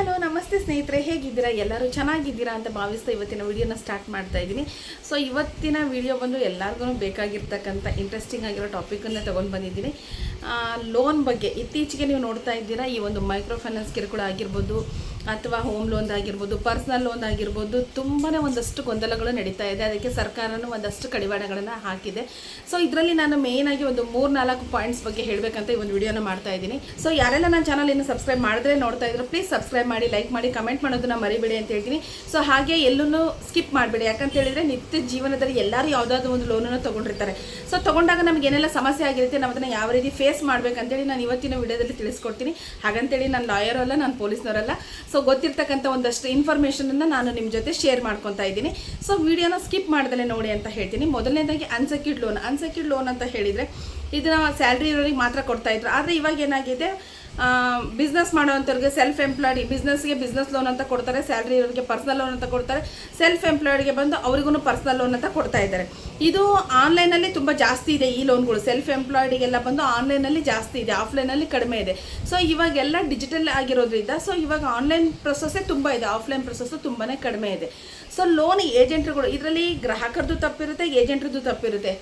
Hello, ನಮಸ್ತೆ ಸ್ನೇಹಿತರೆ, ಹೇಗಿದ್ದೀರಾ? ಎಲ್ಲರೂ ಚೆನ್ನಾಗಿದ್ದೀರಾ ಅಂತ ಭಾವಿಸ್ತಾ ಇವತ್ತಿನ ವಿಡಿಯೋನ ಸ್ಟಾರ್ಟ್ ಮಾಡ್ತಾ ಇದ್ದೀನಿ. ಸೊ ಇವತ್ತಿನ ವಿಡಿಯೋ ಬಂದು ಎಲ್ಲರಿಗೂ ಬೇಕಾಗಿರ್ತಕ್ಕಂಥ ಇಂಟ್ರೆಸ್ಟಿಂಗ್ ಆಗಿರೋ ಟಾಪಿಕನ್ನು ತೊಗೊಂಡು ಬಂದಿದ್ದೀನಿ. ಲೋನ್ ಬಗ್ಗೆ ಇತ್ತೀಚೆಗೆ ನೀವು ನೋಡ್ತಾ ಇದ್ದೀರಾ, ಈ ಒಂದು ಮೈಕ್ರೋ ಫೈನಾನ್ಸ್ ಕಿರುಕುಳ ಆಗಿರ್ಬೋದು ಅಥವಾ ಹೋಮ್ ಲೋನ್ ಆಗಿರ್ಬೋದು ಪರ್ಸ್ನಲ್ ಲೋನ್ ಆಗಿರ್ಬೋದು ತುಂಬಾ ಒಂದಷ್ಟು ಗೊಂದಲಗಳು ನಡೀತಾ ಇದೆ. ಅದಕ್ಕೆ ಸರ್ಕಾರನೂ ಒಂದಷ್ಟು ಕಡಿವಾಣಗಳನ್ನು ಹಾಕಿದೆ. ಸೊ ಇದರಲ್ಲಿ ನಾನು ಮೇಯ್ನಾಗಿ ಒಂದು ಮೂರು ನಾಲ್ಕು ಪಾಯಿಂಟ್ಸ್ ಬಗ್ಗೆ ಹೇಳಬೇಕಂತ ಈ ಒಂದು ವಿಡಿಯೋನ ಮಾಡ್ತಾ ಇದ್ದೀನಿ. ಸೊ ಯಾರೆಲ್ಲ ನನ್ನ ಚಾನಲ್ ಇನ್ನು ಸಬ್ಸ್ಕ್ರೈಬ್ ಮಾಡಿದ್ರೆ ನೋಡ್ತಾ ಇದ್ರು ಪ್ಲೀಸ್ ಸಬ್ಸ್ಕ್ರೈಬ್ ಮಾಡಿ ಲೈಕ್ ಮಾಡಿ ಕಮೆಂಟ್ ಮಾಡೋದನ್ನ ಮರಿಬೇಡಿ ಅಂತ ಹೇಳ್ತೀನಿ. ಸೊ ಹಾಗೆ ಎಲ್ಲೂ ಸ್ಕಿಪ್ ಮಾಡಬೇಡಿ. ಯಾಕಂತ ಹೇಳಿದ್ರೆ, ನಿತ್ಯ ಜೀವನದಲ್ಲಿ ಎಲ್ಲರೂ ಯಾವುದಾದ್ರೂ ಒಂದು ಲೋನನ್ನು ತೊಗೊಂಡಿರ್ತಾರೆ. ಸೊ ತೊಗೊಂಡಾಗ ನಮ್ಗೆ ಏನೆಲ್ಲ ಸಮಸ್ಯೆ ಆಗಿರುತ್ತೆ ನಾವು ಅದನ್ನು ಯಾವ ರೀತಿ ಫೇಸ್ ಮಾಡಬೇಕಂತೇಳಿ ನಾನು ಇವತ್ತಿನ ವಿಡಿಯೋದಲ್ಲಿ ತಿಳಿಸ್ಕೊಡ್ತೀನಿ. ಹಾಗಂತೇಳಿ ನಾನು ಲಾಯರ್ ಅಲ್ಲ, ನಾನು ಪೊಲೀಸ್ನವರಲ್ಲ ಸೊ ಗೊತ್ತಿರ್ತಕ್ಕಂಥ ಒಂದಷ್ಟು ಇನ್ಫಾರ್ಮೇಷನನ್ನು ನಾನು ನಿಮ್ಮ ಜೊತೆ ಶೇರ್ ಮಾಡ್ಕೊತಾ ಇದ್ದೀನಿ. ಸೊ ವಿಡಿಯೋನ ಸ್ಕಿಪ್ ಮಾಡ್ದಲೇ ನೋಡಿ ಅಂತ ಹೇಳ್ತೀನಿ. ಮೊದಲನೇದಾಗಿ ಅನ್ಸೆಕ್ಯೂರ್ಡ್ ಲೋನ್ ಅನ್ಸೆಕ್ಯೂರ್ಡ್ ಲೋನ್ ಅಂತ ಹೇಳಿದರೆ, ಇದನ್ನ ಸ್ಯಾಲ್ರಿ ಇರೋರಿಗೆ ಮಾತ್ರ ಕೊಡ್ತಾ ಇದ್ರು. ಆದರೆ ಇವಾಗ ಏನಾಗಿದೆ? ಬಿಸ್ನೆಸ್ ಮಾಡೋವಂಥವ್ರಿಗೆ ಸೆಲ್ಫ್ ಎಂಪ್ಲಾಯ್ಡ್ ಬಿಸ್ನೆಸ್ಗೆ ಬಿಸ್ನೆಸ್ ಲೋನ್ ಅಂತ ಕೊಡ್ತಾರೆ ಸ್ಯಾಲ್ರಿ ಇರೋರಿಗೆ ಪರ್ಸ್ನಲ್ ಲೋನ್ ಅಂತ ಕೊಡ್ತಾರೆ ಸೆಲ್ಫ್ ಎಂಪ್ಲಾಯ್ಡ್ಗೆ ಬಂದು ಅವ್ರಿಗೂ ಪರ್ಸ್ನಲ್ ಲೋನ್ ಅಂತ ಕೊಡ್ತಾ ಇದ್ದಾರೆ. ಇದು ಆನ್ಲೈನಲ್ಲಿ ತುಂಬ ಜಾಸ್ತಿ ಇದೆ ಈ ಲೋನ್ಗಳು ಸೆಲ್ಫ್ ಎಂಪ್ಲಾಯ್ಡಿಗೆಲ್ಲ ಬಂದು ಆನ್ಲೈನಲ್ಲಿ ಜಾಸ್ತಿ ಇದೆ ಆಫ್ಲೈನಲ್ಲಿ ಕಡಿಮೆ ಇದೆ. ಸೊ ಇವಾಗೆಲ್ಲ ಡಿಜಿಟಲ್ ಆಗಿರೋದ್ರಿಂದ ಸೊ ಇವಾಗ ಆನ್ಲೈನ್ ಪ್ರೊಸೆಸ್ಸೇ ತುಂಬ ಇದೆ ಆಫ್ಲೈನ್ ಪ್ರೊಸೆಸ್ಸು ತುಂಬಾ ಕಡಿಮೆ ಇದೆ. ಸೊ ಲೋನ್ ಏಜೆಂಟ್ರುಗಳು ಇದರಲ್ಲಿ ಗ್ರಾಹಕರದ್ದು ತಪ್ಪಿರುತ್ತೆ ಏಜೆಂಟ್ರದ್ದು ತಪ್ಪಿರುತ್ತೆ.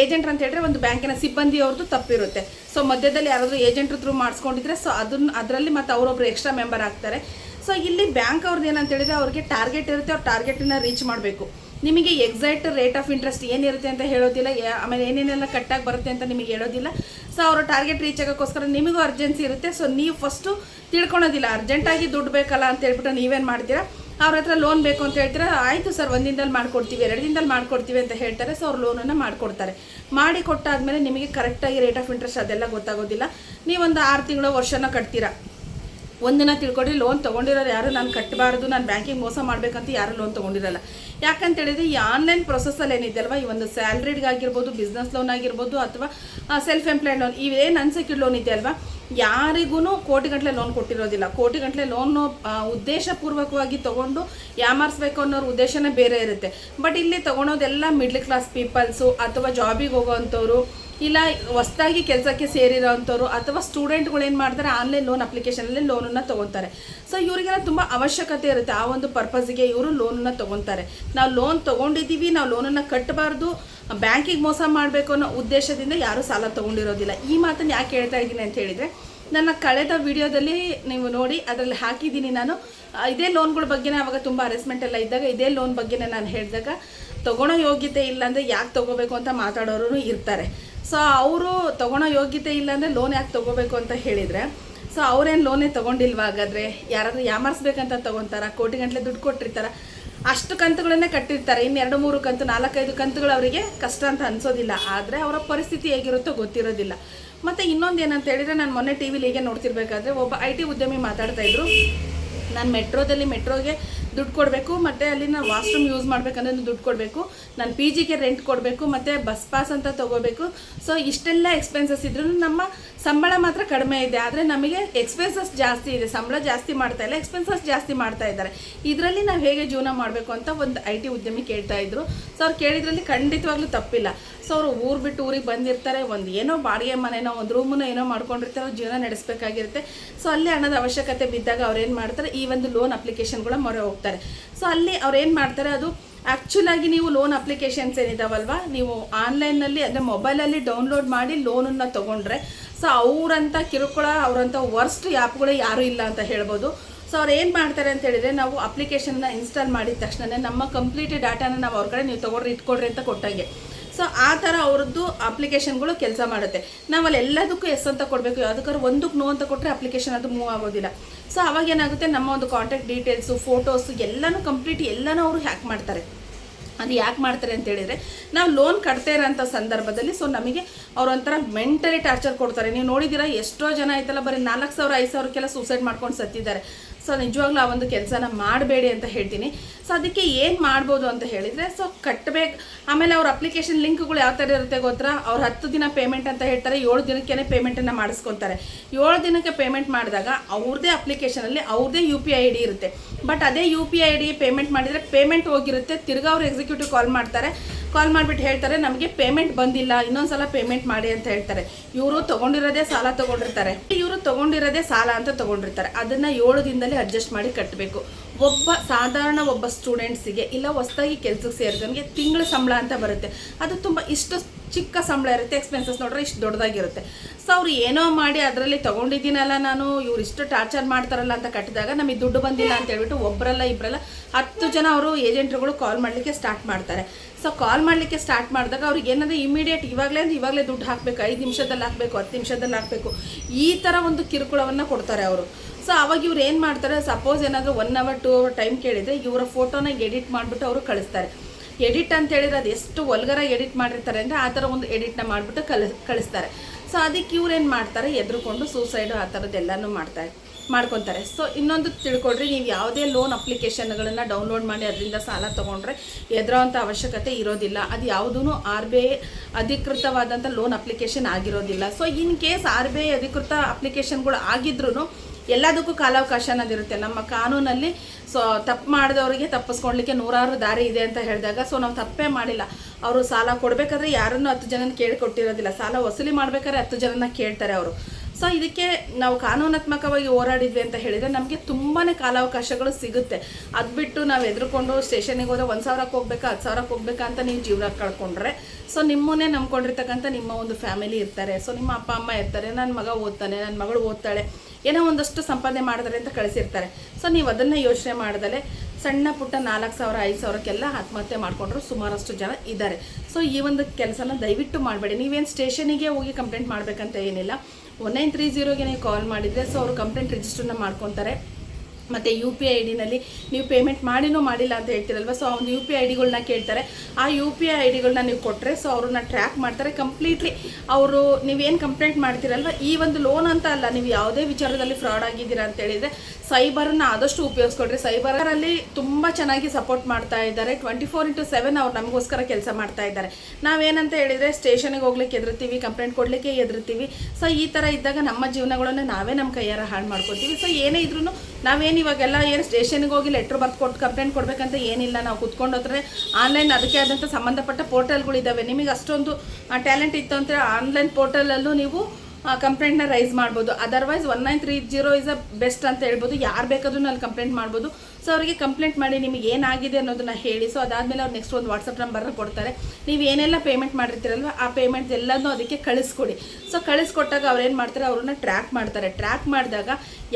ಏಜೆಂಟ್ ಅಂತ ಹೇಳಿದ್ರೆ ಒಂದು ಬ್ಯಾಂಕಿನ ಸಿಬ್ಬಂದಿಯವ್ರದ್ದು ತಪ್ಪಿರುತ್ತೆ. ಸೊ ಮಧ್ಯದಲ್ಲಿ ಯಾರಾದರೂ ಏಜೆಂಟ್ರ ಥ್ರೂ ಮಾಡಿಸ್ಕೊಂಡಿದ್ರೆ ಸೊ ಅದನ್ನ ಅದರಲ್ಲಿ ಮತ್ತು ಅವರೊಬ್ರು ಎಕ್ಸ್ಟ್ರಾ ಮೆಂಬರ್ ಆಗ್ತಾರೆ. ಸೊ ಇಲ್ಲಿ ಬ್ಯಾಂಕ್ ಅವ್ರದ್ದು ಏನಂತ ಹೇಳಿದ್ರೆ, ಅವ್ರಿಗೆ ಟಾರ್ಗೆಟ್ ಇರುತ್ತೆ, ಅವ್ರ ಟಾರ್ಗೆಟನ್ನ ರೀಚ್ ಮಾಡಬೇಕು. ನಿಮಗೆ ಎಕ್ಸಾಕ್ಟ್ ರೇಟ್ ಆಫ್ ಇಂಟ್ರೆಸ್ಟ್ ಏನಿರುತ್ತೆ ಅಂತ ಹೇಳೋದಿಲ್ಲ ಆಮೇಲೆ ಏನೇನೆಲ್ಲ ಕಟ್ಟಾಗಿ ಬರುತ್ತೆ ಅಂತ ನಿಮಗೆ ಹೇಳೋದಿಲ್ಲ. ಸೊ ಅವರು ಟಾರ್ಗೆಟ್ ರೀಚ್ ಆಗೋಕ್ಕೋಸ್ಕರ ನಿಮಗೂ ಅರ್ಜೆನ್ಸಿ ಇರುತ್ತೆ. ಸೊ ನೀವು ಫಸ್ಟು ತಿಳ್ಕೊಳೋದಿಲ್ಲ ಅರ್ಜೆಂಟಾಗಿ ದುಡ್ಡು ಬೇಕಲ್ಲ ಅಂತ ಹೇಳ್ಬಿಟ್ಟು ನೀವೇನು ಮಾಡ್ತೀರಾ? ಅವ್ರ ಹತ್ರ ಲೋನ್ ಬೇಕು ಅಂತ ಹೇಳ್ತಾರೆ? ಆಯಿತು ಸರ್ ಒಂದು ದಿನದಲ್ಲಿ ಮಾಡ್ಕೊಡ್ತೀವಿ, ಎರಡು ದಿನದಲ್ಲಿ ಮಾಡ್ಕೊಡ್ತೀವಿ ಅಂತ ಹೇಳ್ತಾರೆ. ಸೊ ಅವ್ರು ಲೋನನ್ನು ಮಾಡಿಕೊಡ್ತಾರೆ. ಮಾಡಿ ಕೊಟ್ಟಾದ್ಮೇಲೆ ನಿಮಗೆ ಕರೆಕ್ಟಾಗಿ ರೇಟ್ ಆಫ್ ಇಂಟ್ರೆಸ್ಟ್ ಅದೆಲ್ಲ ಗೊತ್ತಾಗೋದಿಲ್ಲ. ನೀವೊಂದು ಆರು ತಿಂಗಳು ವರ್ಷನ ಕಟ್ತೀರಾ? ಒಂದಿನ ತಿಳ್ಕೊಡ್ರಿ ಲೋನ್ ತೊಗೊಂಡಿರೋರು ಯಾರು ನಾನು ಕಟ್ಟಬಾರ್ದು ನಾನು ಬ್ಯಾಂಕಿಂಗ್ ಮೋಸ ಮಾಡಬೇಕಂತ ಯಾರು ಲೋನ್ ತೊಗೊಂಡಿರಲ್ಲ. ಯಾಕಂತ ಹೇಳಿದ್ರೆ ಈ ಆನ್ಲೈನ್ ಪ್ರೊಸೆಸಲ್ಲಿ ಏನಿದೆ ಅಲ್ವಾ? ಈ ಒಂದು ಸ್ಯಾಲ್ರಿಡ್ಗಾಗಿರ್ಬೋದು ಬಿಸ್ನೆಸ್ ಲೋನ್ ಆಗಿರ್ಬೋದು ಅಥವಾ ಸೆಲ್ಫ್ ಎಂಪ್ಲಾಯ್ಡ್ ಲೋನ್ ಇವೇನು ಅನ್ಸೆಕ್ಯೂರ್ಡ್ ಲೋನ್ ಇದೆ ಅಲ್ವಾ? ಯಾರಿಗೂ ಕೋಟಿಗಟ್ಟಲೆ ಲೋನ್ ಕೊಟ್ಟಿರೋದಿಲ್ಲ. ಕೋಟಿಗಟ್ಟಲೆ ಲೋನು ಉದ್ದೇಶಪೂರ್ವಕವಾಗಿ ತೊಗೊಂಡು ಯಾಮಾರಿಸ್ಬೇಕು ಅನ್ನೋರ ಉದ್ದೇಶನೇ ಬೇರೆ ಇರುತ್ತೆ. ಬಟ್ ಇಲ್ಲಿ ತೊಗೊಳೋದೆಲ್ಲ ಮಿಡ್ಲ್ ಕ್ಲಾಸ್ ಪೀಪಲ್ಸು ಅಥವಾ ಜಾಬಿಗೆ ಹೋಗೋವಂಥವ್ರು ಇಲ್ಲ, ಹೊಸ್ದಾಗಿ ಕೆಲಸಕ್ಕೆ ಸೇರಿರೋ ಅಂಥವ್ರು ಅಥವಾ ಸ್ಟೂಡೆಂಟ್ಗಳು ಏನು ಮಾಡ್ತಾರೆ ಆನ್ಲೈನ್ ಲೋನ್ ಅಪ್ಲಿಕೇಶನಲ್ಲಿ ಲೋನನ್ನು ತೊಗೊತಾರೆ. ಸೊ ಇವರಿಗೆಲ್ಲ ತುಂಬ ಅವಶ್ಯಕತೆ ಇರುತ್ತೆ. ಆ ಒಂದು ಪರ್ಪಸ್ಗೆ ಇವರು ಲೋನನ್ನು ತೊಗೊತಾರೆ. ನಾವು ಲೋನ್ ತೊಗೊಂಡಿದ್ದೀವಿ, ನಾವು ಲೋನನ್ನು ಕಟ್ಟಬಾರ್ದು ಬ್ಯಾಂಕಿಗೆ ಮೋಸ ಮಾಡಬೇಕು ಅನ್ನೋ ಉದ್ದೇಶದಿಂದ ಯಾರೂ ಸಾಲ ತೊಗೊಂಡಿರೋದಿಲ್ಲ. ಈ ಮಾತನ್ನು ಯಾಕೆ ಹೇಳ್ತಾ ಇದ್ದೀನಿ ಅಂತ ಹೇಳಿದರೆ, ನನ್ನ ಕಳೆದ ವಿಡಿಯೋದಲ್ಲಿ ನೀವು ನೋಡಿ, ಅದರಲ್ಲಿ ಹಾಕಿದ್ದೀನಿ ನಾನು. ಇದೇ ಲೋನ್ಗಳ ಬಗ್ಗೆನೇ ಅವಾಗ ತುಂಬ ಅರೆಸ್ಮೆಂಟ್ ಎಲ್ಲ ಇದ್ದಾಗ, ಇದೇ ಲೋನ್ ಬಗ್ಗೆನೇ ನಾನು ಹೇಳಿದಾಗ, ತೊಗೊಳೋ ಯೋಗ್ಯತೆ ಇಲ್ಲಾಂದರೆ ಯಾಕೆ ತೊಗೋಬೇಕು ಅಂತ ಮಾತಾಡೋರು ಇರ್ತಾರೆ. ಸೊ ಅವರು ತೊಗೊಳೋ ಯೋಗ್ಯತೆ ಇಲ್ಲ ಅಂದರೆ ಲೋನ್ ಯಾಕೆ ತೊಗೋಬೇಕು ಅಂತ ಹೇಳಿದರೆ ಸೊ ಅವ್ರೇನು ಲೋನೇ ತೊಗೊಂಡಿಲ್ವ ಹಾಗಾದರೆ ಯಾರಾದರೂ ಯಾಮಾರಿಸ್ಬೇಕಂತ ತೊಗೊತಾರ, ಕೋಟಿ ಗಂಟಲೆ ದುಡ್ಡು ಕೊಟ್ಟಿರ್ತಾರ, ಅಷ್ಟು ಕಂತುಗಳನ್ನೇ ಕಟ್ಟಿರ್ತಾರೆ. ಇನ್ನು ಮೂರು ಕಂತು, ನಾಲ್ಕೈದು ಕಂತುಗಳು ಅವರಿಗೆ ಕಷ್ಟ ಅಂತ ಅನ್ಸೋದಿಲ್ಲ. ಆದರೆ ಅವರ ಪರಿಸ್ಥಿತಿ ಹೇಗಿರುತ್ತೋ ಗೊತ್ತಿರೋದಿಲ್ಲ. ಮತ್ತು ಇನ್ನೊಂದು ಏನಂತ ಹೇಳಿದರೆ, ನಾನು ಮೊನ್ನೆ ಟಿ ವಿಲಿ ಹೇಗೆ ನೋಡ್ತಿರ್ಬೇಕಾದ್ರೆ, ಒಬ್ಬ ಐ ಟಿ ಉದ್ಯಮಿ ಮಾತಾಡ್ತಾ ಇದ್ರು. ನಾನು ಮೆಟ್ರೋದಲ್ಲಿ, ಮೆಟ್ರೋಗೆ ದುಡ್ಡು ಕೊಡಬೇಕು, ಮತ್ತು ಅಲ್ಲಿನ ವಾಶ್ರೂಮ್ ಯೂಸ್ ಮಾಡಬೇಕಂದ್ರೆ ದುಡ್ಡು ಕೊಡಬೇಕು, ನಾನು ಪಿ ಜಿಗೆ ರೆಂಟ್ ಕೊಡಬೇಕು, ಮತ್ತು ಬಸ್ ಪಾಸ್ ಅಂತ ತೊಗೋಬೇಕು. ಸೊ ಇಷ್ಟೆಲ್ಲ ಎಕ್ಸ್ಪೆನ್ಸಸ್ ಇದ್ರೂ ನಮ್ಮ ಸಂಬಳ ಮಾತ್ರ ಕಡಿಮೆ ಇದೆ. ಆದರೆ ನಮಗೆ ಎಕ್ಸ್ಪೆನ್ಸಸ್ ಜಾಸ್ತಿ ಇದೆ. ಸಂಬಳ ಜಾಸ್ತಿ ಮಾಡ್ತಾ ಇಲ್ಲ ಎಕ್ಸ್ಪೆನ್ಸಸ್ ಜಾಸ್ತಿ ಮಾಡ್ತಾ ಇದ್ದಾರೆ. ಇದರಲ್ಲಿ ನಾವು ಹೇಗೆ ಜೀವನ ಮಾಡಬೇಕು ಅಂತ ಒಂದು ಐ ಟಿ ಉದ್ಯಮಿ ಕೇಳ್ತಾ ಇದ್ರು. ಸೊ ಅವ್ರು ಕೇಳಿದ್ರಲ್ಲಿ ಖಂಡಿತವಾಗ್ಲೂ ತಪ್ಪಿಲ್ಲ. ಸೊ ಅವರು ಊರು ಬಿಟ್ಟು ಊರಿಗೆ ಬಂದಿರ್ತಾರೆ. ಒಂದು ಏನೋ ಬಾಡಿಗೆ ಮನೆನೋ, ಒಂದು ರೂಮನ್ನು ಏನೋ ಮಾಡ್ಕೊಂಡಿರ್ತಾರೆ. ಅವ್ರು ಜೀವನ ನಡೆಸಬೇಕಾಗಿರುತ್ತೆ. ಸೊ ಅಲ್ಲಿ ಹಣದ ಅವಶ್ಯಕತೆ ಬಿದ್ದಾಗ ಅವ್ರು ಏನು ಮಾಡ್ತಾರೆ? ಈ ಒಂದು ಲೋನ್ ಅಪ್ಲಿಕೇಶನ್ಗಳ ಮೊರೆ ಹೋಗ್ತಾರೆ ಸೊ ಅಲ್ಲಿ ಅವ್ರು ಮಾಡ್ತಾರೆ ಅದು ಆ್ಯಕ್ಚುಲಾಗಿ ನೀವು ಲೋನ್ ಅಪ್ಲಿಕೇಶನ್ಸ್ ಏನಿದಾವಲ್ವಾ, ನೀವು ಆನ್ಲೈನಲ್ಲಿ ಅಂದರೆ ಮೊಬೈಲಲ್ಲಿ ಡೌನ್ಲೋಡ್ ಮಾಡಿ ಲೋನನ್ನು ತೊಗೊಂಡ್ರೆ ಸೊ ಅವರಂಥ ಕಿರುಕುಳ ಅವರಂಥ ವರ್ಸ್ಟ್ ಆ್ಯಪ್ಗಳು ಯಾರೂ ಇಲ್ಲ ಅಂತ ಹೇಳ್ಬೋದು. ಸೊ ಅವ್ರು ಏನು ಮಾಡ್ತಾರೆ ಅಂತ ಹೇಳಿದ್ರೆ ನಾವು ಅಪ್ಲಿಕೇಶನ್ನ ಇನ್ಸ್ಟಾಲ್ ಮಾಡಿದ ತಕ್ಷಣ ನಮ್ಮ ಕಂಪ್ಲೀಟ್ ಡಾಟಾನ ನಾವು ಅವ್ರ ಕಡೆ ನೀವು ತೊಗೊಂಡ್ರೆ ಇಟ್ಕೊಡ್ರಿ ಅಂತ ಕೊಟ್ಟಂಗೆ. ಸೊ ಆ ಥರ ಅವ್ರದ್ದು ಅಪ್ಲಿಕೇಶನ್ಗಳು ಕೆಲಸ ಮಾಡುತ್ತೆ. ನಾವು ಅಲ್ಲಿ ಎಲ್ಲದಕ್ಕೂ ಎಸ್ ಅಂತ ಕೊಡಬೇಕು. ಯಾವುದಕ್ಕಾದ್ರೂ ಒಂದಕ್ಕೆ ನೋ ಅಂತ ಕೊಟ್ಟರೆ ಅಪ್ಲಿಕೇಶನ್ ಅದು ಮೂವ್ ಆಗೋದಿಲ್ಲ. ಸೊ ಅವಾಗ ಏನಾಗುತ್ತೆ? ನಮ್ಮ ಒಂದು ಕಾಂಟ್ಯಾಕ್ಟ್ ಡೀಟೇಲ್ಸು ಫೋಟೋಸು ಎಲ್ಲನೂ ಕಂಪ್ಲೀಟ್ ಎಲ್ಲನೂ ಅವರು ಹ್ಯಾಕ್ ಮಾಡ್ತಾರೆ. ಅದು ಯಾಕೆ ಮಾಡ್ತಾರೆ ಅಂತ ಹೇಳಿದರೆ, ನಾವು ಲೋನ್ ಕಟ್ತಾ ಇರೋಂಥ ಸಂದರ್ಭದಲ್ಲಿ ಸೊ ನಮಗೆ ಅವ್ರು ಒಂಥರ ಮೆಂಟಲಿ ಟಾರ್ಚರ್ ಕೊಡ್ತಾರೆ. ನೀವು ನೋಡಿದ್ದೀರಾ? ಎಷ್ಟೋ ಜನ ಆಯ್ತಲ್ಲ, ಬರೀ ನಾಲ್ಕು ಸಾವಿರ, ಐದು ಸಾವಿರಕ್ಕೆಲ್ಲ ಸೂಸೈಡ್ ಮಾಡ್ಕೊಂಡು ಸತ್ತಿದ್ದಾರೆ. ಸೊ ನಿಜವಾಗ್ಲೂ ಆ ಒಂದು ಕೆಲಸನ ಮಾಡಬೇಡಿ ಅಂತ ಹೇಳ್ತೀನಿ. ಸೊ ಅದಕ್ಕೆ ಏನು ಮಾಡ್ಬೋದು ಅಂತ ಹೇಳಿದರೆ ಸೊ ಕಟ್ಟಬೇಕು ಆಮೇಲೆ ಅವ್ರ ಅಪ್ಲಿಕೇಶನ್ ಲಿಂಕ್ಗಳು ಯಾವ ಥರ ಇರುತ್ತೆ ಗೊತ್ತಾ? ಅವ್ರು ಹತ್ತು ದಿನ ಪೇಮೆಂಟ್ ಅಂತ ಹೇಳ್ತಾರೆ, ಏಳು ದಿನಕ್ಕೇ ಪೇಮೆಂಟನ್ನು ಮಾಡಿಸ್ಕೊತಾರೆ. ಏಳು ದಿನಕ್ಕೆ ಪೇಮೆಂಟ್ ಮಾಡಿದಾಗ ಅವ್ರದ್ದೇ ಅಪ್ಲಿಕೇಶನಲ್ಲಿ ಅವ್ರದ್ದೇ ಯು ಪಿ ಐ ಡಿ ಇರುತ್ತೆ. ಬಟ್ ಅದೇ U P I D payment ಮಾಡಿದರೆ ಪೇಮೆಂಟ್ ಹೋಗಿರುತ್ತೆ. ತಿರ್ಗಾ ಅವ್ರು ಎಕ್ಸಿಕ್ಯೂಟಿವ್ ಕಾಲ್ ಮಾಡ್ತಾರೆ. ಕಾಲ್ ಮಾಡಿಬಿಟ್ಟು ಹೇಳ್ತಾರೆ, ನಮಗೆ ಪೇಮೆಂಟ್ ಬಂದಿಲ್ಲ ಇನ್ನೊಂದು ಸಲ ಪೇಮೆಂಟ್ ಮಾಡಿ ಅಂತ ಹೇಳ್ತಾರೆ. ಇವರು ತೊಗೊಂಡಿರೋದೇ ಸಾಲ ತಗೊಂಡಿರ್ತಾರೆ. ಇವರು ತಗೊಂಡಿರೋದೇ ಸಾಲ ಅಂತ ತಗೊಂಡಿರ್ತಾರೆ. ಅದನ್ನು ಏಳು ದಿನದಲ್ಲಿ ಅಡ್ಜಸ್ಟ್ ಮಾಡಿ ಕಟ್ಟಬೇಕು ಒಬ್ಬ ಸಾಧಾರಣ ಒಬ್ಬ ಸ್ಟೂಡೆಂಟ್ಸಿಗೆ ಇಲ್ಲ ಹೊಸದಾಗಿ ಕೆಲ್ಸಕ್ಕೆ ಸೇರಿದವನಿಗೆ ತಿಂಗಳ ಸಂಬಳ ಅಂತ ಬರುತ್ತೆ. ಅದು ತುಂಬ ಇಷ್ಟು ಚಿಕ್ಕ ಸಂಬಳ ಇರುತ್ತೆ ಎಕ್ಸ್ಪೆನ್ಸಸ್ ನೋಡ್ರೆ ಇಷ್ಟು ದೊಡ್ಡದಾಗಿರುತ್ತೆ. ಸೊ ಅವ್ರು ಏನೋ ಮಾಡಿ ಅದರಲ್ಲಿ ತೊಗೊಂಡಿದ್ದೀನಲ್ಲ ನಾನು, ಇವ್ರು ಇಷ್ಟು ಟಾರ್ಚರ್ ಮಾಡ್ತಾರಲ್ಲ ಅಂತ ಕಟ್ಟಿದಾಗ ನಮಗೆ ದುಡ್ಡು ಬಂದಿಲ್ಲ ಅಂತ ಹೇಳ್ಬಿಟ್ಟು ಒಬ್ಬರಲ್ಲ ಇಬ್ಬರಲ್ಲ ಹತ್ತು ಜನ ಅವರು ಏಜೆಂಟ್ರುಗಳು ಕಾಲ್ ಮಾಡಲಿಕ್ಕೆ ಸ್ಟಾರ್ಟ್ ಮಾಡ್ತಾರೆ. ಸೊ ಕಾಲ್ ಮಾಡಲಿಕ್ಕೆ ಸ್ಟಾರ್ಟ್ ಮಾಡಿದಾಗ ಅವ್ರಿಗೆ ಏನಂದರೆ ಇಮಿಡಿಯೇಟ್ ಇವಾಗಲೇ ಅಂದರೆ ಇವಾಗಲೇ ದುಡ್ಡು ಹಾಕಬೇಕು, ಐದು ನಿಮಿಷದಲ್ಲಿ ಹಾಕಬೇಕು, ಹತ್ತು ನಿಮಿಷದಲ್ಲಿ ಹಾಕಬೇಕು. ಈ ಥರ ಒಂದು ಕಿರುಕುಳವನ್ನು ಕೊಡ್ತಾರೆ ಅವರು. ಸೊ ಅವಾಗ ಇವ್ರು ಏನು ಮಾಡ್ತಾರೆ? ಸಪೋಸ್ ಏನಾದರೂ one hour two hour time ಕೇಳಿದರೆ ಇವರ ಫೋಟೋನ ಎಡಿಟ್ ಮಾಡಿಬಿಟ್ಟು ಅವರು ಕಳಿಸ್ತಾರೆ. ಎಡಿಟ್ ಅಂತ ಹೇಳಿದ್ರೆ ಅದು ಎಷ್ಟು ಒಲ್ಗರ ಎಡಿಟ್ ಮಾಡಿರ್ತಾರೆ ಅಂದರೆ ಆ ಥರ ಒಂದು ಎಡಿಟ್ನ ಮಾಡಿಬಿಟ್ಟು ಕಳಿಸ್ ಕಳಿಸ್ತಾರೆ. ಸೊ ಅದಕ್ಕೆ ಇವ್ರು ಏನು ಮಾಡ್ತಾರೆ? ಎದ್ರುಕೊಂಡು ಸೂಸೈಡು ಆ ಥರದ್ದೆಲ್ಲನೂ ಮಾಡ್ತಾರೆ ಮಾಡ್ಕೊತಾರೆ. ಸೊ ಇನ್ನೊಂದು ತಿಳ್ಕೊಡ್ರಿ ನೀವು ಯಾವುದೇ ಲೋನ್ ಅಪ್ಲಿಕೇಶನ್ಗಳನ್ನು ಡೌನ್ಲೋಡ್ ಮಾಡಿ ಅದರಿಂದ ಸಾಲ ತೊಗೊಂಡ್ರೆ ಎದುರೋಂಥ ಅವಶ್ಯಕತೆ ಇರೋದಿಲ್ಲ. ಅದು ಯಾವುದೂ ಆರ್ ಬಿ ಐ ಅಧಿಕೃತವಾದಂಥ ಲೋನ್ ಅಪ್ಲಿಕೇಶನ್ ಆಗಿರೋದಿಲ್ಲ. So in case R B I ಅಧಿಕೃತ ಅಪ್ಲಿಕೇಶನ್ಗಳು ಆಗಿದ್ರೂ ಎಲ್ಲದಕ್ಕೂ ಕಾಲಾವಕಾಶ ಅನ್ನೋದಿರುತ್ತೆ ನಮ್ಮ ಕಾನೂನಲ್ಲಿ ಸೊ, ತಪ್ಪು ಮಾಡಿದವರಿಗೆ ತಪ್ಪಿಸ್ಕೊಳ್ಲಿಕ್ಕೆ ನೂರಾರು ದಾರಿ ಇದೆ ಅಂತ ಹೇಳಿದಾಗ, ಸೊ, ನಾವು ತಪ್ಪೇ ಮಾಡಿಲ್ಲ. ಅವರು ಸಾಲ ಕೊಡಬೇಕಾದ್ರೆ ಯಾರನ್ನು ಹತ್ತು ಜನನ ಕೇಳಿಕೊಟ್ಟಿರೋದಿಲ್ಲ. ಸಾಲ ವಸೂಲಿ ಮಾಡಬೇಕಾದ್ರೆ ಹತ್ತು ಜನನ ಕೇಳ್ತಾರೆ ಅವರು. ಸೊ, ಇದಕ್ಕೆ ನಾವು ಕಾನೂನಾತ್ಮಕವಾಗಿ ಹೋರಾಡಿದ್ವಿ ಅಂತ ಹೇಳಿದರೆ ನಮಗೆ ತುಂಬಾ ಕಾಲಾವಕಾಶಗಳು ಸಿಗುತ್ತೆ. ಅದು ಬಿಟ್ಟು ನಾವು ಎದುರುಕೊಂಡು ಸ್ಟೇಷನಿಗೆ ಹೋದ್ರೆ ಒಂದು ಸಾವಿರಕ್ಕೆ ಹೋಗ್ಬೇಕಾ, ಹತ್ತು ಸಾವಿರಕ್ಕೆ ಹೋಗ್ಬೇಕಾ ಅಂತ ನೀವು ಜೀವನ ಕಳ್ಕೊಂಡ್ರೆ, ಸೊ, ನಿಮ್ಮನ್ನೇ ನಂಬ್ಕೊಂಡಿರ್ತಕ್ಕಂಥ ನಿಮ್ಮ ಒಂದು ಫ್ಯಾಮಿಲಿ ಇರ್ತಾರೆ. ಸೊ, ನಿಮ್ಮ ಅಪ್ಪ, ಅಮ್ಮ ಇರ್ತಾರೆ ನನ್ನ ಮಗ ಓದ್ತಾನೆ ನನ್ನ ಮಗಳು ಓದ್ತಾಳೆ. ಏನೋ ಒಂದಷ್ಟು ಸಂಪಾದನೆ ಮಾಡಿದ್ರೆ ಅಂತ ಕಳಿಸಿರ್ತಾರೆ. ಸೊ ನೀವು ಅದನ್ನು ಯೋಚನೆ ಮಾಡ್ದಲೆ ಸಣ್ಣ ಪುಟ್ಟ ನಾಲ್ಕು ಸಾವಿರ, ಐದು ಸಾವಿರಕ್ಕೆಲ್ಲ ಆತ್ಮಹತ್ಯೆ ಮಾಡಿಕೊಂಡ್ರು ಸುಮಾರಷ್ಟು ಜನ ಇದ್ದಾರೆ. ಸೊ ಈ ಒಂದು ಕೆಲಸನ ದಯವಿಟ್ಟು ಮಾಡಬೇಡಿ. ನೀವೇನು ಸ್ಟೇಷನಿಗೆ ಹೋಗಿ ಕಂಪ್ಲೇಂಟ್ ಮಾಡಬೇಕಂತ ಏನಿಲ್ಲ. ಒನ್ ನೈನ್ ತ್ರೀ ಜೀರೋಗೆ ನೀವು ಕಾಲ್ ಮಾಡಿದರೆ ಸೊ, ಅವರು ಕಂಪ್ಲೇಂಟ್ ರಿಜಿಸ್ಟರ್ನ ಮಾಡ್ಕೊತಾರೆ. ಮತ್ತು ಯು ಪಿ ಐ ಡಿನಲ್ಲಿ ನೀವು ಪೇಮೆಂಟ್ ಮಾಡಿನೂ ಮಾಡಿಲ್ಲ ಅಂತ ಹೇಳ್ತೀರಲ್ವ? ಸೊ ಒಂದು ಯು ಪಿ ಐ ಡಿಗಳನ್ನ ಕೇಳ್ತಾರೆ. ಆ ಯು ಪಿ ಐ ಐ ಡಿಗಳನ್ನ ನೀವು ಕೊಟ್ಟರೆ ಸೊ ಅವ್ರನ್ನ ಟ್ರ್ಯಾಕ್ ಮಾಡ್ತಾರೆ ಕಂಪ್ಲೀಟ್ಲಿ ಅವರು, ನೀವೇನು ಕಂಪ್ಲೇಂಟ್ ಮಾಡ್ತೀರಲ್ವ? ಈ ಒಂದು ಲೋನ್ ಅಂತ ಅಲ್ಲ, ನೀವು ಯಾವುದೇ ವಿಚಾರದಲ್ಲಿ ಫ್ರಾಡ್ ಆಗಿದ್ದೀರಾ ಅಂತ ಹೇಳಿದರೆ ಸೈಬರನ್ನು ಆದಷ್ಟು ಉಪಯೋಗಿಸ್ಕೊಡ್ರಿ. ಸೈಬರಲ್ಲಿ ತುಂಬ ಚೆನ್ನಾಗಿ ಸಪೋರ್ಟ್ ಮಾಡ್ತಾ ಇದ್ದಾರೆ. ಟ್ವೆಂಟಿ ಫೋರ್ ಇಂಟು ಸೆವೆನ್ ಅವ್ರು ನಮಗೋಸ್ಕರ ಕೆಲಸ ಮಾಡ್ತಾ ಇದ್ದಾರೆ. ನಾವೇನಂತ ಹೇಳಿದರೆ ಸ್ಟೇಷನ್ಗೆ ಹೋಗ್ಲಿಕ್ಕೆ ಎದುರ್ತೀವಿ ಕಂಪ್ಲೇಂಟ್ ಕೊಡಲಿಕ್ಕೆ ಎದುರ್ತೀವಿ ಸೊ ಈ ಥರ ಇದ್ದಾಗ ನಮ್ಮ ಜೀವನಗಳನ್ನು ನಾವೇ ನಮ್ಮ ಕೈಯಾರ ಹಾಳು ಮಾಡ್ಕೊತೀವಿ. ಸೊ ಏನೇ ಇದ್ರೂ ನಾವೇನು ಇವಾಗೆಲ್ಲ ಏನು ಸ್ಟೇಷನ್ಗೆ ಹೋಗಿ ಲೆಟ್ರ್ ಬರ್ದು ಕೊಟ್ಟು ಕಂಪ್ಲೇಂಟ್ ಕೊಡಬೇಕಂತ ಏನಿಲ್ಲ. ನಾವು ಕುತ್ಕೊಂಡು ಹೋದ್ರೆ ಆನ್ಲೈನ್ ಅದಕ್ಕೆ ಆದಂಥ ಸಂಬಂಧಪಟ್ಟ ಪೋರ್ಟಲ್ಗಳಿದ್ದಾವೆ ನಿಮಗೆ ಅಷ್ಟೊಂದು ಟ್ಯಾಲೆಂಟ್ ಇತ್ತು ಅಂತ ಆನ್ಲೈನ್ ಪೋರ್ಟಲಲ್ಲೂ ನೀವು ಕಂಪ್ಲೇಂಟ್ನ ರೈಸ್ ಮಾಡ್ಬೋದು. Otherwise one nine three zero is a best ಅಂತ ಹೇಳ್ಬೋದು. ಯಾರು ಬೇಕಾದ್ರೂ ಅಲ್ಲಿ ಕಂಪ್ಲೇಂಟ್ ಮಾಡ್ಬೋದು. ಸೊ ಅವರಿಗೆ ಕಂಪ್ಲೇಂಟ್ ಮಾಡಿ ನಿಮಗೆ ಏನಾಗಿದೆ ಅನ್ನೋದನ್ನ ಹೇಳಿ. ಸೊ ಅದಾದಮೇಲೆ ಅವ್ರು ನೆಕ್ಸ್ಟ್ ಒಂದು ವಾಟ್ಸಪ್ ನಂಬರ್ನ ಕೊಡ್ತಾರೆ. ನೀವು ಏನೆಲ್ಲ ಪೇಮೆಂಟ್ ಮಾಡಿರ್ತೀರಲ್ವ, ಆ ಪೇಮೆಂಟ್ ಎಲ್ಲನೂ ಅದಕ್ಕೆ ಕಳಿಸ್ಕೊಡಿ. ಸೊ ಕಳಿಸ್ಕೊಟ್ಟಾಗ ಅವ್ರೇನು ಮಾಡ್ತಾರೆ, ಅವ್ರನ್ನ ಟ್ರ್ಯಾಕ್ ಮಾಡ್ತಾರೆ. ಟ್ರ್ಯಾಕ್ ಮಾಡಿದಾಗ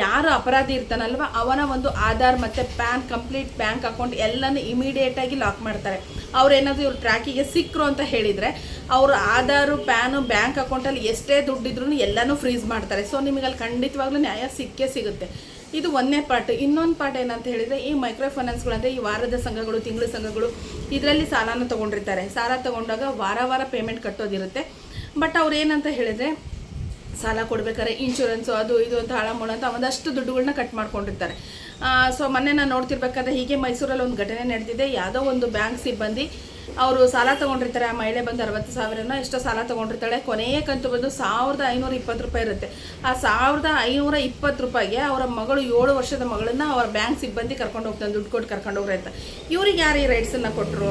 ಯಾರು ಅಪರಾಧಿ ಇರ್ತಾನಲ್ವ, ಅವನ ಒಂದು ಆಧಾರ್ ಮತ್ತು ಪ್ಯಾನ್ ಕಂಪ್ಲೀಟ್ ಬ್ಯಾಂಕ್ ಅಕೌಂಟ್ ಎಲ್ಲನೂ ಇಮಿಡಿಯೇಟಾಗಿ ಲಾಕ್ ಮಾಡ್ತಾರೆ. ಅವ್ರು ಏನಾದರೂ ಇವ್ರು ಟ್ರ್ಯಾಕಿಗೆ ಸಿಕ್ಕರು ಅಂತ ಹೇಳಿದರೆ, ಅವರು ಆಧಾರು, ಪ್ಯಾನು ಬ್ಯಾಂಕ್ ಅಕೌಂಟಲ್ಲಿ ಎಷ್ಟೇ ದುಡ್ಡಿದ್ರು ಎಲ್ಲನೂ ಫ್ರೀಸ್ ಮಾಡ್ತಾರೆ. ಸೊ ನಿಮಗೆ ಅಲ್ಲಿ ಖಂಡಿತವಾಗ್ಲೂ ನ್ಯಾಯ ಸಿಕ್ಕೇ ಸಿಗುತ್ತೆ. ಇದು ಒಂದನೇ ಪಾರ್ಟ್ ಇನ್ನೊಂದು ಪಾರ್ಟ್ ಏನಂತ ಹೇಳಿದರೆ, ಈ ಮೈಕ್ರೋ ಫೈನಾನ್ಸ್ಗಳು ಅಂದರೆ ಈ ವಾರದ ಸಂಘಗಳು, ತಿಂಗಳ ಸಂಘಗಳು ಇದರಲ್ಲಿ ಸಾಲನ ತೊಗೊಂಡಿರ್ತಾರೆ. ಸಾಲ ತೊಗೊಂಡಾಗ ವಾರ ವಾರ ಪೇಮೆಂಟ್ ಕಟ್ಟೋದಿರುತ್ತೆ. ಬಟ್ ಅವ್ರು ಏನಂತ ಹೇಳಿದರೆ, ಸಾಲ ಕೊಡ್ಬೇಕಾದ್ರೆ ಇನ್ಶೂರೆನ್ಸು ಅದು ಇದು ಅಂತ ಹಾಳ ಮೂಳ ಅಂತ ಒಂದಷ್ಟು ದುಡ್ಡುಗಳನ್ನ ಕಟ್ ಮಾಡ್ಕೊಂಡಿರ್ತಾರೆ. ಸೊ ಮೊನ್ನೆ ನಾನು ನೋಡ್ತಿರ್ಬೇಕಾದ್ರೆ ಹೀಗೆ ಮೈಸೂರಲ್ಲಿ ಒಂದು ಘಟನೆ ನಡೆದಿದೆ. ಯಾವುದೋ ಒಂದು ಬ್ಯಾಂಕ್ ಸಿಬ್ಬಂದಿ ಅವರು ಸಾಲ ತಗೊಂಡಿರ್ತಾರೆ. ಆ ಮಹಿಳೆ ಬಂದು ಅರವತ್ತು ಸಾವಿರನ ಎಷ್ಟೋ ಸಾಲ ತೊಗೊಂಡಿರ್ತಾಳೆ. ಕೊನೆಯ ಕಂತು ಬಂದು ಸಾವಿರದ ಐನೂರ ಇಪ್ಪತ್ತು ರೂಪಾಯಿ ಇರುತ್ತೆ. ಆ ಸಾವಿರದ ಐನೂರ ಇಪ್ಪತ್ತು ರೂಪಾಯಿಗೆ ಅವರ ಮಗಳು ಏಳು ವರ್ಷದ ಮಗಳನ್ನ ಅವರ ಬ್ಯಾಂಕ್ ಸಿಬ್ಬಂದಿ ಕರ್ಕೊಂಡು ಹೋಗ್ತಾನೆ, ದುಡ್ಡು ಕೊಟ್ಟು ಕರ್ಕೊಂಡು ಹೋಗ್ರೆ ಅಂತ. ಇವ್ರಿಗೆ ಯಾರು ಈ ರೈಟ್ಸನ್ನು ಕೊಟ್ಟರು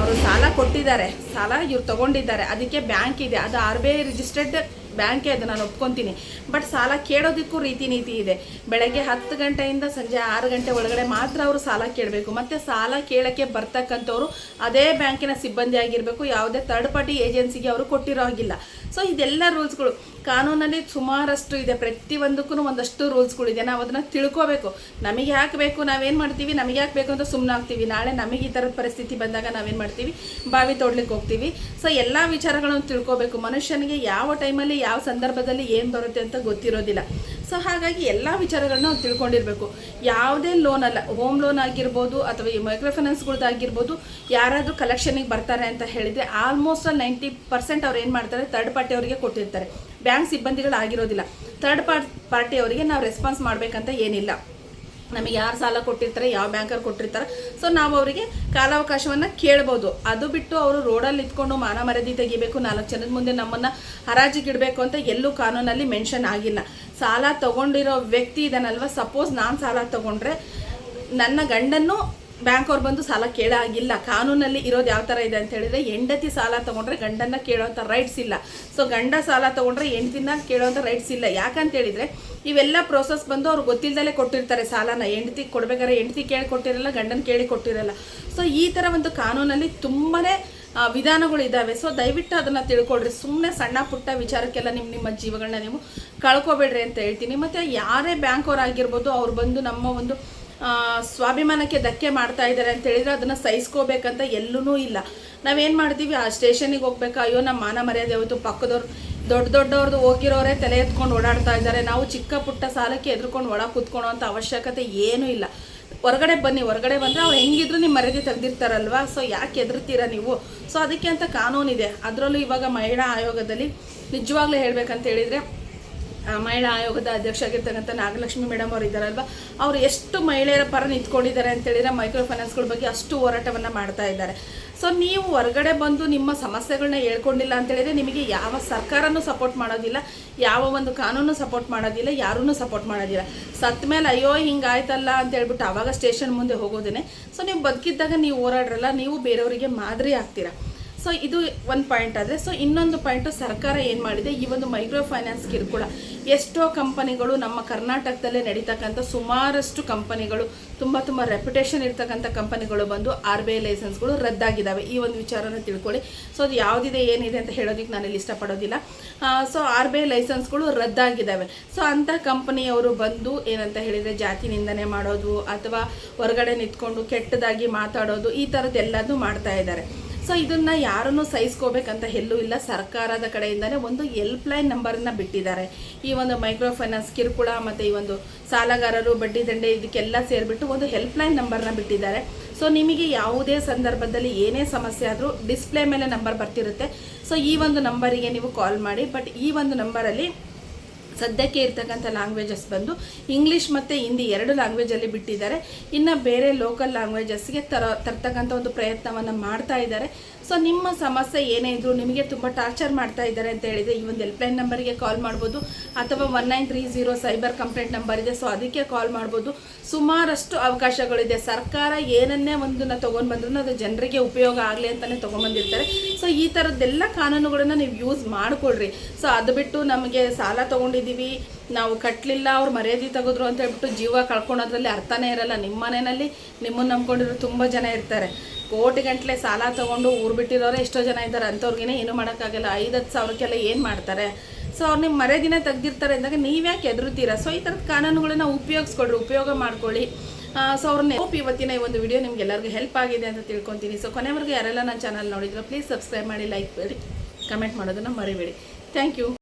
ಅವರು ಸಾಲ ಕೊಟ್ಟಿದ್ದಾರೆ. ಸಾಲ ಇವ್ರು ತಗೊಂಡಿದ್ದಾರೆ. ಅದಕ್ಕೆ ಬ್ಯಾಂಕ್ ಇದೆ. ಅದು ಆರ್ ಬಿ ಐ ರಿಜಿಸ್ಟರ್ಡ್ ಬ್ಯಾಂಕೇ ಅದು ನಾನು ಒಪ್ಕೊತೀನಿ. ಬಟ್ ಸಾಲ ಕೇಳೋದಕ್ಕೂ ರೀತಿ ನೀತಿ ಇದೆ. ಬೆಳಗ್ಗೆ ಹತ್ತು ಗಂಟೆಯಿಂದ ಸಂಜೆ ಆರು ಗಂಟೆ ಒಳಗಡೆ ಮಾತ್ರ ಅವರು ಸಾಲ ಕೇಳಬೇಕು. ಮತ್ತು ಸಾಲ ಕೇಳೋಕ್ಕೆ ಬರ್ತಕ್ಕಂಥವ್ರು ಅದೇ ಬ್ಯಾಂಕಿನ ಸಿಬ್ಬಂದಿ ಆಗಿರಬೇಕು. ಯಾವುದೇ ಥರ್ಡ್ ಪಾರ್ಟಿ ಏಜೆನ್ಸಿಗೆ ಅವರು ಕೊಟ್ಟಿರೋ ಹಾಗಿಲ್ಲ. ಸೊ ಇದೆಲ್ಲ ರೂಲ್ಸ್ಗಳು ಕಾನೂನಲ್ಲಿ ಸುಮಾರಷ್ಟು ಇದೆ. ಪ್ರತಿಯೊಂದಕ್ಕೂ ಒಂದಷ್ಟು ರೂಲ್ಸ್ಗಳಿದೆ ನಾವು ಅದನ್ನು ತಿಳ್ಕೋಬೇಕು. ನಮಗೆ ಯಾಕೆ ಬೇಕು? ನಾವೇನು ಮಾಡ್ತೀವಿ? ನಮಗೆ ಯಾಕೆ ಬೇಕು ಅಂತ ಸುಮ್ಮನೆ ಆಗ್ತೀವಿ. ನಾಳೆ ನಮಗೆ ಈ ಥರದ ಪರಿಸ್ಥಿತಿ ಬಂದಾಗ ನಾವೇನು ಮಾಡ್ತೀವಿ? ಬಾವಿ ತೊಡ್ಲಿಕ್ಕೆ ಹೋಗ್ತೀವಿ. ಸೊ ಎಲ್ಲ ವಿಚಾರಗಳನ್ನು ತಿಳ್ಕೋಬೇಕು. ಮನುಷ್ಯನಿಗೆ ಯಾವ ಟೈಮಲ್ಲಿ ಯಾವ ಸಂದರ್ಭದಲ್ಲಿ ಏನು ಬರುತ್ತೆ ಅಂತ ಗೊತ್ತಿರೋದಿಲ್ಲ. ಸೊ ಹಾಗಾಗಿ ಎಲ್ಲ ವಿಚಾರಗಳನ್ನ ಅವ್ರು ತಿಳ್ಕೊಂಡಿರ್ಬೇಕು. ಯಾವುದೇ ಲೋನ್ ಅಲ್ಲ ಹೋಮ್ ಲೋನ್ ಆಗಿರ್ಬೋದು ಅಥವಾ ಈ ಮೈಕ್ರೋ ಫೈನಾನ್ಸ್ಗಳ್ದಾಗಿರ್ಬೋದು ಯಾರಾದರೂ ಕಲೆಕ್ಷನಿಗೆ ಬರ್ತಾರೆ ಅಂತ ಹೇಳಿದರೆ ಆಲ್ಮೋಸ್ಟ್ ಅಲ್ಲಿ ನೈಂಟಿ ಪರ್ಸೆಂಟ್ ಅವ್ರು ಏನು ಮಾಡ್ತಾರೆ ಥರ್ಡ್ ಪಾರ್ಟಿ ಅವರಿಗೆ ಕೊಟ್ಟಿರ್ತಾರೆ. ಬ್ಯಾಂಕ್ ಸಿಬ್ಬಂದಿಗಳು ಆಗಿರೋದಿಲ್ಲ. ಥರ್ಡ್ ಪಾರ್ಟ್ ಅವರಿಗೆ ನಾವು ರೆಸ್ಪಾನ್ಸ್ ಮಾಡಬೇಕಂತ ಏನಿಲ್ಲ. ನಮಗೆ ಯಾರು ಸಾಲ ಕೊಟ್ಟಿರ್ತಾರೆ, ಯಾವ ಬ್ಯಾಂಕರ್ ಕೊಟ್ಟಿರ್ತಾರೆ. ಸೊ ನಾವು ಅವರಿಗೆ ಕಾಲಾವಕಾಶವನ್ನು ಕೇಳ್ಬೋದು. ಅದು ಬಿಟ್ಟು ಅವರು ರೋಡಲ್ಲಿ ಇದ್ಕೊಂಡು ಮಾನ ಮರ್ಯಾದೆ ತೆಗಿಬೇಕು, ನಾಲ್ಕು ಜನದ ಮುಂದೆ ನಮ್ಮನ್ನು ಹರಾಜಿಗಿಡಬೇಕು ಅಂತ ಎಲ್ಲೂ ಕಾನೂನಲ್ಲಿ ಮೆನ್ಷನ್ ಆಗಿಲ್ಲ. ಸಾಲ ತಗೊಂಡಿರೋ ವ್ಯಕ್ತಿ ಇದನ್ನಲ್ವ ಸಪೋಸ್ ನಾನು ಸಾಲ ತಗೊಂಡ್ರೆ ನನ್ನ ಗಂಡನ್ನು ಬ್ಯಾಂಕ್ ಅವ್ರು ಬಂದು ಸಾಲ ಕೇಳಾಗಿಲ್ಲ. ಕಾನೂನಲ್ಲಿ ಇರೋದು ಯಾವ ಥರ ಇದೆ ಅಂತ ಹೇಳಿದ್ರೆ ಹೆಂಡತಿ ಸಾಲ ತೊಗೊಂಡ್ರೆ ಗಂಡನ್ನ ಕೇಳೋವಂಥ ರೈಟ್ಸ್ ಇಲ್ಲ. ಸೊ ಗಂಡ ಸಾಲ ತೊಗೊಂಡ್ರೆ ಹೆಂಡತಿನ ಕೇಳೋಂಥ ರೈಟ್ಸ್ ಇಲ್ಲ. ಯಾಕಂತ ಹೇಳಿದ್ರೆ ಇವೆಲ್ಲ ಪ್ರೋಸೆಸ್ ಬಂದು ಅವ್ರು ಗೊತ್ತಿಲ್ಲದಲ್ಲೇ ಕೊಟ್ಟಿರ್ತಾರೆ ಸಾಲನ. ಹೆಂಡತಿ ಕೊಡ್ಬೇಕಾದ್ರೆ ಹೆಂಡತಿ ಕೇಳಿ ಕೊಟ್ಟಿರಲ್ಲ, ಗಂಡನ ಕೇಳಿ ಕೊಟ್ಟಿರಲ್ಲ. ಸೊ ಈ ಥರ ಒಂದು ಕಾನೂನಲ್ಲಿ ತುಂಬಾ ವಿಧಾನಗಳು ಇದ್ದಾವೆ ಸೊ ದಯವಿಟ್ಟು ಅದನ್ನು ತಿಳ್ಕೊಳ್ರಿ. ಸುಮ್ಮನೆ ಸಣ್ಣ ಪುಟ್ಟ ವಿಚಾರಕ್ಕೆಲ್ಲ ನಿಮ್ಮ ನಿಮ್ಮ ಜೀವಗಳನ್ನ ನೀವು ಕಳ್ಕೊಬೇಡ್ರಿ ಅಂತ ಹೇಳ್ತೀನಿ. ಮತ್ತು ಯಾರೇ ಬ್ಯಾಂಕ್ ಅವ್ರು ಬಂದು ನಮ್ಮ ಒಂದು ಸ್ವಾಭಿಮಾನಕ್ಕೆ ಧಕ್ಕೆ ಮಾಡ್ತಾ ಇದ್ದಾರೆ ಅಂತ ಹೇಳಿದ್ರೆ ಅದನ್ನು ಸಹಿಸ್ಕೋಬೇಕಂತ ಎಲ್ಲೂ ಇಲ್ಲ. ನಾವೇನು ಮಾಡ್ತೀವಿ? ಆ ಸ್ಟೇಷನಿಗೆ ಹೋಗ್ಬೇಕಾ? ಅಯ್ಯೋ ನಮ್ಮ ಮಾನ ಮರ್ಯಾದೆ ಹೋಯ್ತು ಪಕ್ಕದವ್ರು, ದೊಡ್ಡ ದೊಡ್ಡವ್ರದ್ದು ಹೋಗಿರೋರೇ ತಲೆ ಎತ್ಕೊಂಡು ಓಡಾಡ್ತಾ ಇದ್ದಾರೆ ನಾವು ಚಿಕ್ಕ ಪುಟ್ಟ ಸಾಲಕ್ಕೆ ಎದ್ರುಕೊಂಡು ಒಳ ಕೂತ್ಕೊಳ್ಳೋ ಅಂತ ಅವಶ್ಯಕತೆ ಏನೂ ಇಲ್ಲ. ಹೊರಗಡೆ ಬನ್ನಿ, ಹೊರಗಡೆ ಬಂದರೆ ಅವ್ರು ಹೆಂಗಿದ್ರು ನಿಮ್ಮ ಮರ್ಯಾದೆ ತೆಗ್ದಿರ್ತಾರಲ್ವಾ? ಸೊ ಯಾಕೆ ಎದುರ್ತೀರಾ ನೀವು? ಸೊ ಅದಕ್ಕೆ ಅಂತ ಕಾನೂನಿದೆ. ಅದರಲ್ಲೂ ಇವಾಗ ಮಹಿಳಾ ಆಯೋಗದಲ್ಲಿ ನಿಜವಾಗ್ಲೂ ಹೇಳ್ಬೇಕಂತ ಹೇಳಿದರೆ ಮಹಿಳಾ ಆಯೋಗದ ಅಧ್ಯಕ್ಷ ಆಗಿರ್ತಕ್ಕಂಥ ನಾಗಲಕ್ಷ್ಮಿ ಮೇಡಮ್ ಅವರು ಇದ್ದಾರಲ್ವ? ಅವರು ಎಷ್ಟು ಮಹಿಳೆಯರ ಪರ ನಿಂತ್ಕೊಂಡಿದ್ದಾರೆ ಅಂತ ಹೇಳಿದ್ರೆ ಮೈಕ್ರೋ ಫೈನಾನ್ಸ್ಗಳ ಬಗ್ಗೆ ಅಷ್ಟು ಹೋರಾಟವನ್ನು ಮಾಡ್ತಾ ಇದ್ದಾರೆ. ಸೊ ನೀವು ಹೊರಗಡೆ ಬಂದು ನಿಮ್ಮ ಸಮಸ್ಯೆಗಳನ್ನ ಹೇಳ್ಕೊಂಡಿಲ್ಲ ಅಂತ ಹೇಳಿದ್ರೆ ನಿಮಗೆ ಯಾವ ಸರ್ಕಾರನೂ ಸಪೋರ್ಟ್ ಮಾಡೋದಿಲ್ಲ, ಯಾವ ಒಂದು ಕಾನೂನು ಸಪೋರ್ಟ್ ಮಾಡೋದಿಲ್ಲ ಯಾರೂ ಸಪೋರ್ಟ್ ಮಾಡೋದಿಲ್ಲ. ಸತ್ತ ಮೇಲೆ ಅಯ್ಯೋ, ಹಿಂಗಾಯ್ತಲ್ಲ ಅಂತ ಹೇಳ್ಬಿಟ್ಟು ಆವಾಗ ಸ್ಟೇಷನ್ ಮುಂದೆ ಹೋಗೋದೇನೆ. ಸೊ ನೀವು ಬದುಕಿದ್ದಾಗ ನೀವು ಹೋರಾಡ್ರಲ್ಲ, ನೀವು ಬೇರೆಯವರಿಗೆ ಮಾದರಿ ಆಗ್ತೀರಾ? ಸೊ ಇದು ಒಂದು ಪಾಯಿಂಟ್ ಆದರೆ ಸೊ ಇನ್ನೊಂದು ಪಾಯಿಂಟು ಸರ್ಕಾರ ಏನು ಮಾಡಿದೆ? ಈ ಒಂದು ಮೈಕ್ರೋ ಫೈನಾನ್ಸ್ ಕಿರುಕುಳ. ಎಷ್ಟೋ ಕಂಪನಿಗಳು ನಮ್ಮ ಕರ್ನಾಟಕದಲ್ಲೇ ನಡೀತಕ್ಕಂಥ ಸುಮಾರಷ್ಟು ಕಂಪನಿಗಳು, ತುಂಬ ತುಂಬ ರೆಪ್ಯುಟೇಷನ್ ಇರ್ತಕ್ಕಂಥ ಕಂಪನಿಗಳು ಬಂದು ಆರ್ ಬಿ ಐ ಲೈಸೆನ್ಸ್ಗಳು ರದ್ದಾಗಿದ್ದಾವೆ ಈ ಒಂದು ವಿಚಾರನ ತಿಳ್ಕೊಳ್ಳಿ. ಸೊ ಅದು ಯಾವುದಿದೆ, ಏನಿದೆ ಅಂತ ಹೇಳೋದಕ್ಕೆ ಇಲ್ಲಿ ಇಷ್ಟಪಡೋದಿಲ್ಲ. ಸೊ ಆರ್ ಬಿ ಐ ಲೈಸೆನ್ಸ್ಗಳು ರದ್ದಾಗಿದ್ದಾವೆ ಸೊ ಅಂಥ ಕಂಪನಿಯವರು ಬಂದು ಏನಂತ ಹೇಳಿದರೆ, ಜಾತಿ ನಿಂದನೆ ಮಾಡೋದು, ಅಥವಾ ಹೊರಗಡೆ ನಿಂತ್ಕೊಂಡು ಕೆಟ್ಟದಾಗಿ ಮಾತಾಡೋದು, ಈ ಥರದ್ದೆಲ್ಲದೂ ಮಾಡ್ತಾ ಇದ್ದಾರೆ. ಸೊ ಇದನ್ನ ಯಾರನ್ನು ಸಹಿಸ್ಕೋಬೇಕಂತ ಎಲ್ಲೂ ಇಲ್ಲ. ಸರ್ಕಾರದ ಕಡೆಯಿಂದಲೇ ಒಂದು ಹೆಲ್ಪ್ ಲೈನ್ ನಂಬರನ್ನ ಬಿಟ್ಟಿದ್ದಾರೆ. ಈ ಒಂದು ಮೈಕ್ರೋ ಫೈನಾನ್ಸ್ ಕಿರುಕುಳ ಮತ್ತು ಈ ಒಂದು ಸಾಲಗಾರರು, ಬಡ್ಡಿ ದಂಡೆ ಇದಕ್ಕೆಲ್ಲ ಸೇರಿಬಿಟ್ಟು ಒಂದು ಹೆಲ್ಪ್ ಲೈನ್ ನಂಬರ್ನ ಬಿಟ್ಟಿದ್ದಾರೆ. ಸೊ ನಿಮಗೆ ಯಾವುದೇ ಸಂದರ್ಭದಲ್ಲಿ ಏನೇ ಸಮಸ್ಯೆ ಆದರೂ ಡಿಸ್ಪ್ಲೇ ಮೇಲೆ ನಂಬರ್ ಬರ್ತಿರುತ್ತೆ. ಸೊ ಈ ಒಂದು ನಂಬರಿಗೆ ನೀವು ಕಾಲ್ ಮಾಡಿ. ಬಟ್ ಈ ಒಂದು ನಂಬರಲ್ಲಿ ಸದ್ಯಕ್ಕೆ ಇರ್ತಕ್ಕಂಥ ಲ್ಯಾಂಗ್ವೇಜಸ್ ಬಂದು ಇಂಗ್ಲೀಷ್ ಮತ್ತು ಹಿಂದಿ ಎರಡು ಲ್ಯಾಂಗ್ವೇಜಲ್ಲಿ ಬಿಟ್ಟಿದ್ದಾರೆ. ಇನ್ನು ಬೇರೆ ಲೋಕಲ್ ಲ್ಯಾಂಗ್ವೇಜಸ್ಗೆ ತರ ತರ್ತಕ್ಕಂಥ ಒಂದು ಪ್ರಯತ್ನವನ್ನು ಮಾಡ್ತಾ ಇದ್ದಾರೆ. ಸೊ ನಿಮ್ಮ ಸಮಸ್ಯೆ ಏನೇ ಇದ್ರು ನಿಮಗೆ ತುಂಬ ಟಾರ್ಚರ್ ಮಾಡ್ತಾ ಇದ್ದಾರೆ ಅಂತ ಹೇಳಿದರೆ ಈ ಒಂದು ಹೆಲ್ಪ್ಲೈನ್ ನಂಬರಿಗೆ ಕಾಲ್ ಮಾಡ್ಬೋದು ಅಥವಾ one nine three zero cyber complaint number ಇದೆ. ಸೊ ಅದಕ್ಕೆ ಕಾಲ್ ಮಾಡ್ಬೋದು. ಸುಮಾರಷ್ಟು ಅವಕಾಶಗಳಿದೆ. ಸರ್ಕಾರ ಏನನ್ನೇ ಒಂದನ್ನು ತೊಗೊಂಡು ಬಂದ್ರೂ ಅದು ಜನರಿಗೆ ಉಪಯೋಗ ಆಗಲಿ ಅಂತಲೇ ತೊಗೊಂಡ್ಬಂದಿರ್ತಾರೆ ಸೊ ಈ ಥರದ್ದೆಲ್ಲ ಕಾನೂನುಗಳನ್ನು ನೀವು ಯೂಸ್ ಮಾಡಿಕೊಡ್ರಿ ಸೊ ಅದು ಬಿಟ್ಟು ನಮಗೆ ಸಾಲ ತೊಗೊಂಡಿದ್ದೀವಿ. ನಾವು ಕಟ್ಟಲಿಲ್ಲ ಅವ್ರು ಮರ್ಯಾದೆ ತೆಗೆದ್ರು ಅಂತ ಹೇಳ್ಬಿಟ್ಟು ಜೀವ ಕಳ್ಕೊಳೋದ್ರಲ್ಲಿ ಅರ್ಥನೇ ಇರಲ್ಲ. ನಿಮ್ಮ ಮನೆಯಲ್ಲಿ ನಿಮ್ಮನ್ನು ನಂಬ್ಕೊಂಡಿರೋ ತುಂಬ ಜನ ಇರ್ತಾರೆ. ಕೋಟಿ ಗಂಟಲೆ ಸಾಲ ತಗೊಂಡು ಊರು ಬಿಟ್ಟಿರೋರೆ ಎಷ್ಟೋ ಜನ ಇದ್ದಾರೆ, ಅಂಥವ್ರಿಗೇನೆ ಏನು ಮಾಡೋಕ್ಕಾಗಲ್ಲ. ಐದು ಹತ್ತು ಸಾವಿರಕ್ಕೆಲ್ಲ ಏನು ಮಾಡ್ತಾರೆ? ಸೊ ಅವ್ರು ನಿಮ್ಮ ಮರೆ ದಿನ ತೆಗ್ದಿರ್ತಾರೆ ಅಂದಾಗ ನೀವ್ಯಾಕೆ ಎದುರುತ್ತೀರಾ ಸೊ ಈ ಥರದ ಕಾನೂನುಗಳನ್ನ ಉಪಯೋಗಿಸ್ಕೊಡ್ರಿ, ಉಪಯೋಗ ಮಾಡ್ಕೊಳ್ಳಿ. ಸೊ ಅವ್ರನ್ನ ಹೋಪ್ ಇವತ್ತಿನ ಈ ಒಂದು ವಿಡಿಯೋ ನಿಮ್ಗೆ ಎಲ್ಲರಿಗೂ ಹೆಲ್ಪ್ ಆಗಿದೆ ಅಂತ ತಿಳ್ಕೊತೀನಿ. ಸೊ ಕೊನೆವರೆಗೂ ಯಾರೆಲ್ಲ ನನ್ನ ಚಾನಲ್ ನೋಡಿದ್ರು ಪ್ಲೀಸ್ ಸಬ್ಸ್ಕ್ರೈಬ್ ಮಾಡಿ ಲೈಕ್ ಮಾಡಿ ಕಮೆಂಟ್ ಮಾಡೋದನ್ನು ಮರಿಬೇಡಿ. Thank you